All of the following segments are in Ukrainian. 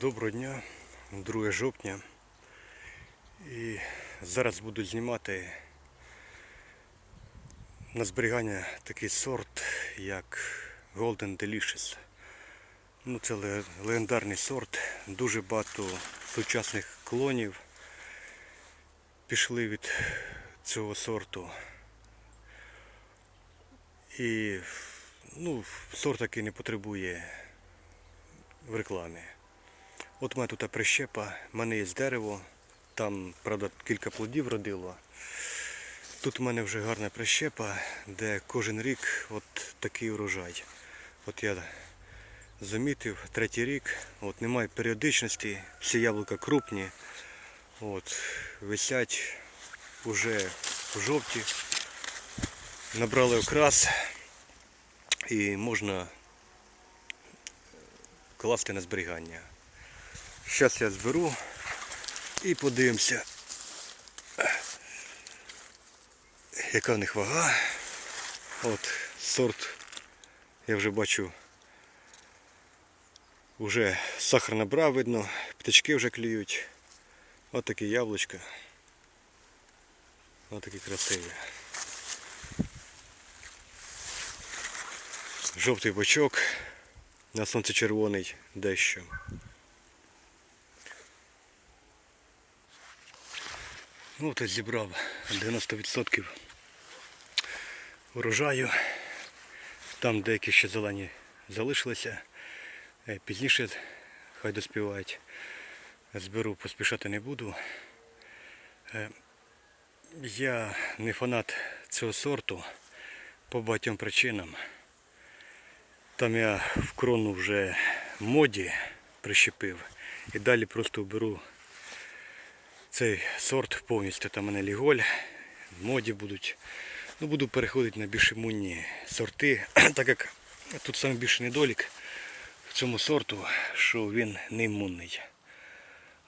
Доброго дня, 2 жовтня. І зараз буду знімати на зберігання такий сорт, як Golden Delicious. Ну, це легендарний сорт. Дуже багато сучасних клонів пішли від цього сорту. І ну, сорт який не потребує в рекламі. От у мене тут прищепа, в мене є дерево, там, правда, кілька плодів родило. Тут у мене вже гарна прищепа, де кожен рік от такий урожай. От я замітив, третій рік, от немає періодичності, всі яблука крупні, от, висять уже жовті, набрали окрас і можна класти на зберігання. Зараз я зберу і подивимося, яка в них вага. От сорт, я вже бачу, вже сахар набрав, видно, птички вже клюють. Ось такі яблучка. Ось такі красиві. Жовтий бочок, на сонце червоний дещо. Ну, от зібрав 90% урожаю. Там деякі ще зелені залишилися. Е, Пізніше хай доспівають. Зберу, поспішати не буду. Е, Я не фанат цього сорту по багатьом причинам. Там я в крону вже моді прищепив і далі просто беру цей сорт повністю. Там мене ліголь, моді будуть. Ну, буду переходити на більш імунні сорти, так як тут саме більший недолік в цьому сорту, що він не імунний.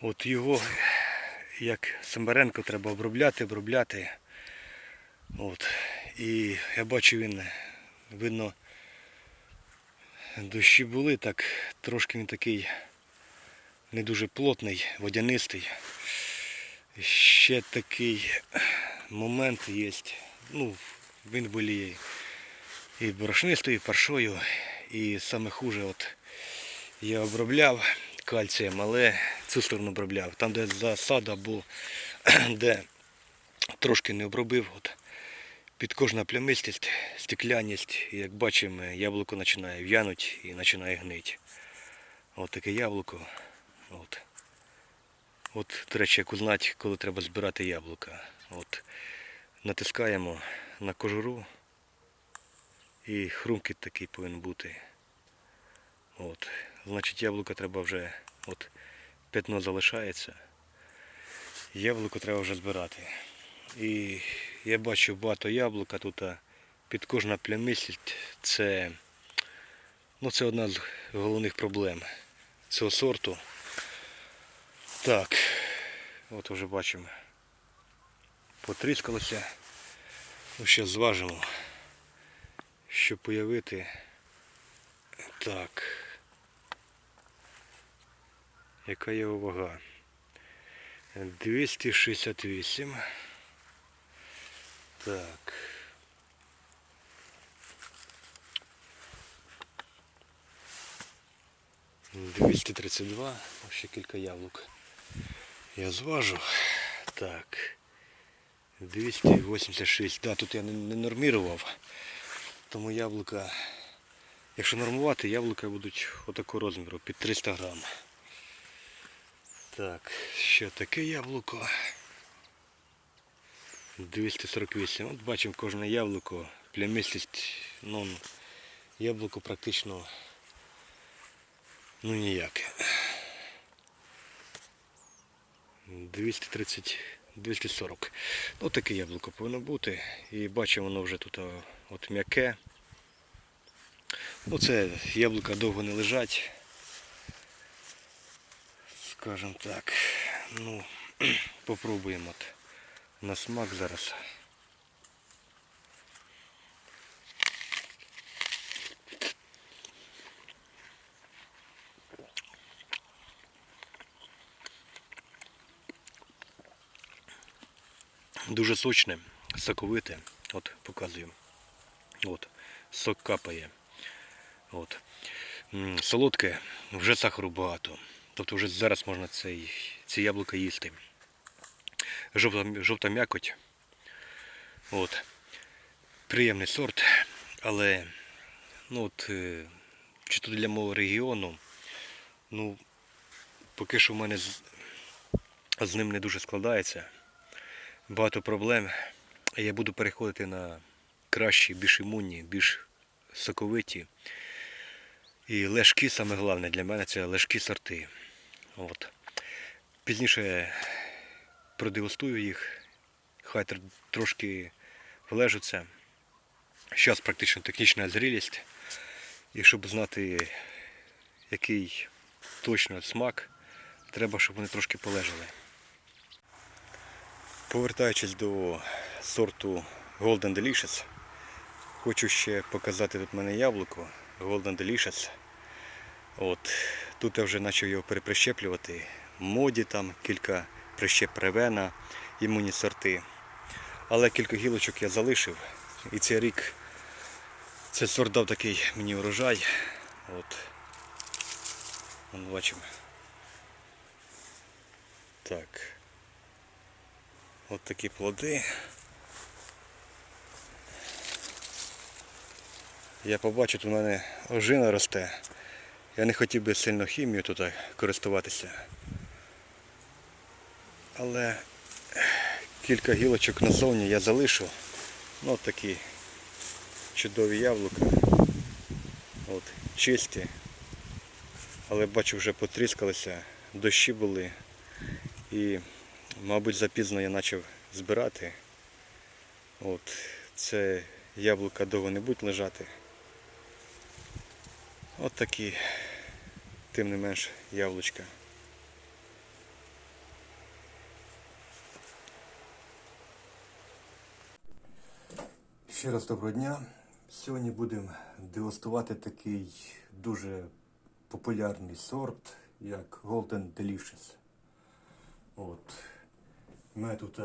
От його, як Самбаренко, треба обробляти, обробляти. От. І я бачу він, видно, дощі були, так трошки він такий не дуже плотний, водянистий. Ще такий момент є. Ну, він боліє і борошнистою, і паршою. І саме хуже, от я обробляв кальцієм, але цю сторону обробляв. Там, де засада була, де трошки не обробив, от, під кожна плямистість, стекляність. Як бачимо, яблуко починає в'янути і починає гнити. От таке яблуко. От. От, до речі, як узнати, коли треба збирати яблука. От, натискаємо на кожуру і хрумкіт такий повинен бути. От, значить яблука треба вже, от, п'ятно залишається. Яблуко треба вже збирати. І я бачу багато яблука тут під кожна плямистість це, ну, це одна з головних проблем цього сорту. Так, от вже бачимо. Потріскалося. Ну, ще зважимо, щоб появити. Так. Яка його вага? 268. Так. Двісті тридцять два, ще кілька яблук. Я зважу. Так. 286. Да, тут я не, нормірував. Тому яблука, якщо нормувати, яблука будуть отакого розміру, під 300 грам. Так, ще таке яблуко. 248. От бачимо кожне яблуко. Плямистість, ну, яблуко практично ну ніяке. 230, 240. Ну таке яблуко повинно бути. І бачимо, воно вже тут от м'яке. Ну це яблука довго не лежать. Скажем так. Ну, попробуємо от на смак зараз. Дуже сочне, соковите. От, показую. От, сок капає. От. Солодке, вже сахару багато. Тобто вже зараз можна цей, ці яблука їсти. Жовта, жовта м'якоть. От. Приємний сорт, але ну от, е, чи то для мого регіону, ну, поки що в мене з, з ним не дуже складається. Багато проблем. Я буду переходити на кращі, більш імунні, більш соковиті. І лежкі, саме головне для мене це лежкі сорти. От. Пізніше продегустую їх, хай трошки влежуться. Зараз практично технічна зрілість. І щоб знати, який точно смак, треба, щоб вони трошки полежали. Повертаючись до сорту Golden Delicious, хочу ще показати тут в мене яблуко Golden Delicious. От, тут я вже почав його переприщеплювати. Моді там кілька прищеп ревена, імунні сорти. Але кілька гілочок я залишив. І цей рік цей сорт дав такий мені урожай. От. Бачимо. Так. От такі плоди. Я побачу, тут у мене ожина росте. Я не хотів би сильно хімію тут користуватися. Але кілька гілочок назовні я залишу. Ну от такі чудові яблука. От, чисті. Але бачу вже потріскалися, дощі були. І, мабуть, запізно я почав збирати. От, це яблука довго не будуть лежати. От такі, тим не менш, яблучка. Ще раз доброго дня. Сьогодні будемо дегустувати такий дуже популярний сорт, як Golden Delicious. От. У мене тут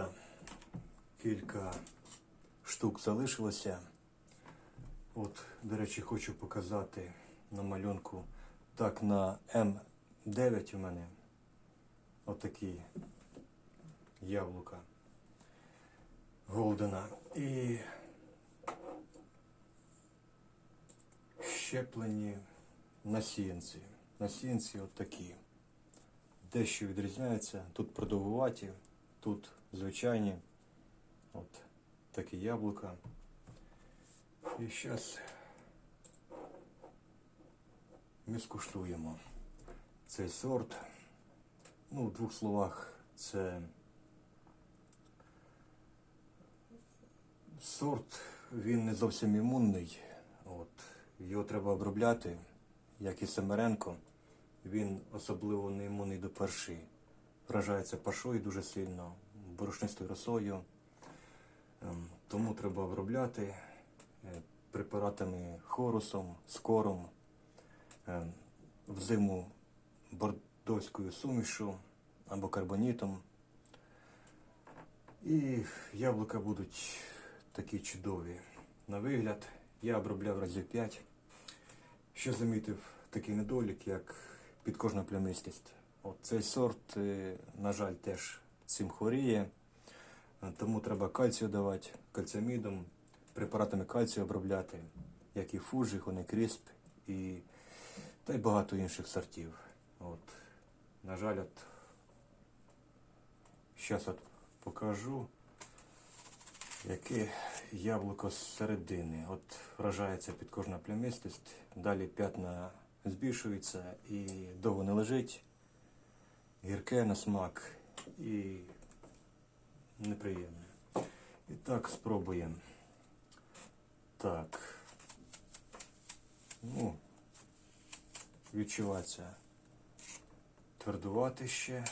кілька штук залишилося. От, до речі, хочу показати на малюнку. Так, на М9 у мене отакі яблука Голдена. І щеплені насіянці. Насіянці от такі. Дещо відрізняються. Тут продовгуваті, тут звичайні. От такі яблука. І зараз ми скуштуємо цей сорт. Ну, в двох словах, це сорт, він не зовсім імунний. От. Його треба обробляти, як і Семеренко. Він особливо не імунний до перші. Вражається пашою дуже сильно, борошнистою росою. Ем, Тому треба обробляти е, препаратами хорусом, скором, ем, взиму бордоською сумішу або карбонітом. І яблука будуть такі чудові на вигляд. Я обробляв разів 5. Ще замітив такий недолік, як підкожна плямистість. Цей сорт, е, на жаль, теж цим хворіє. Е, Тому треба кальцію давати кальціамідом, препаратами кальцію обробляти, як і Фуджі, Хонекрісп і та й багато інших сортів. От. На жаль, от зараз от покажу, яке яблуко з середини. От вражається підкожна плямистість, далі п'ятна збільшується і довго не лежить, гірке на смак і неприємне. І так, спробуємо. Так. Ну, відчувається твердувати ще.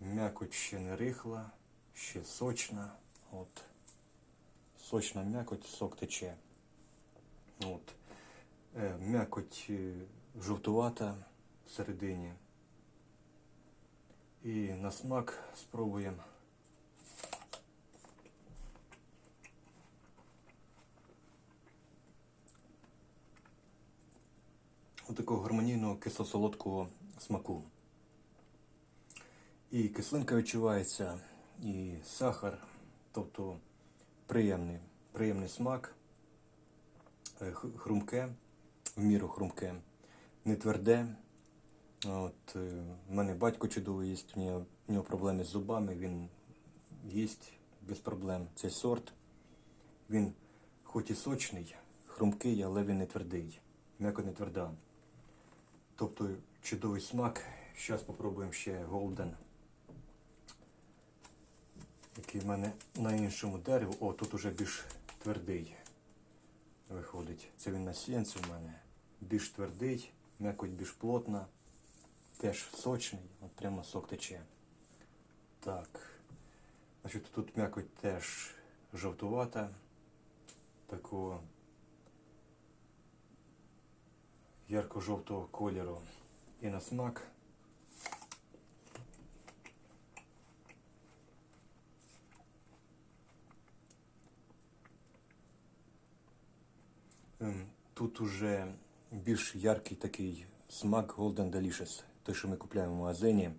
М'якоть ще не рихла, ще сочна. От. Сочна м'якоть, сок тече. От. Е, м'якоть е, жовтувата всередині. І на смак спробуємо. Отакого гармонійного кисло-солодкого смаку. І кислинка відчувається, і сахар, тобто приємний приємний смак, е, хрумке, в міру хрумке, не тверде, От, е, в мене батько чудовий їсть, у нього, у проблеми з зубами, він їсть без проблем цей сорт. Він хоч і сочний, хрумкий, але він не твердий, м'яко не тверда. Тобто чудовий смак. Зараз спробуємо ще Golden, який в мене на іншому дереву. О, тут уже більш твердий виходить. Це він на сінці в мене. Більш твердий, м'якоть більш плотна, теж сочний, от прямо сок тече. Так. Значить, тут м'якоть теж жовтувата, такого ярко-жовтого кольору. І на смак. Ем, Тут уже більш яркий такий смак Golden Delicious, той, що ми купуємо в магазині.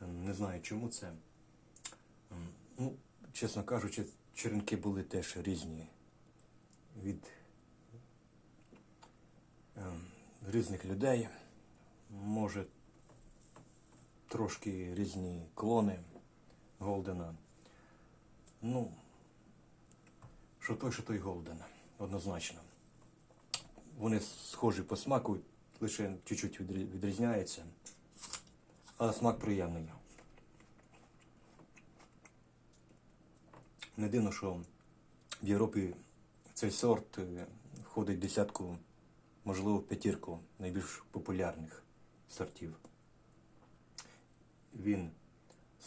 Не знаю, чому це. Ну, чесно кажучи, черенки були теж різні від ем, різних людей. Може, трошки різні клони Голдена. Ну, що той, що той Голден, однозначно. Вони схожі по смаку, лише чуть-чуть відрізняється. Але смак приємний. Не дивно, що в Європі цей сорт е, входить в десятку, можливо, в п'ятірку найбільш популярних сортів. Він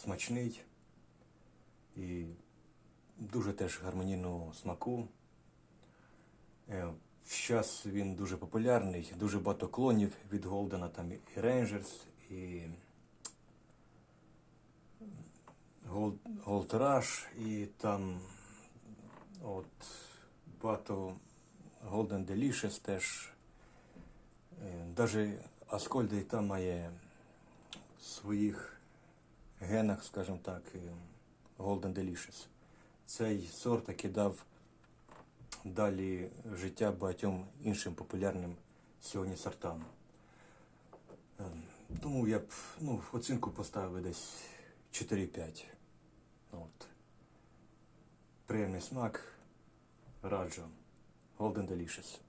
смачний і дуже теж гармонійного смаку. Зараз він дуже популярний, дуже багато клонів від Голдена, там і Rangers, і Gold, Gold і там от багато Golden Delicious теж. Навіть Аскольда і там має в своїх генах, скажімо так, е, Golden Delicious. Цей сорт, який дав далі життя багатьом іншим популярним сьогодні сортам. Ем, Тому я б ну, оцінку поставив десь 4-5. От. Приємний смак. Раджу. Golden Delicious.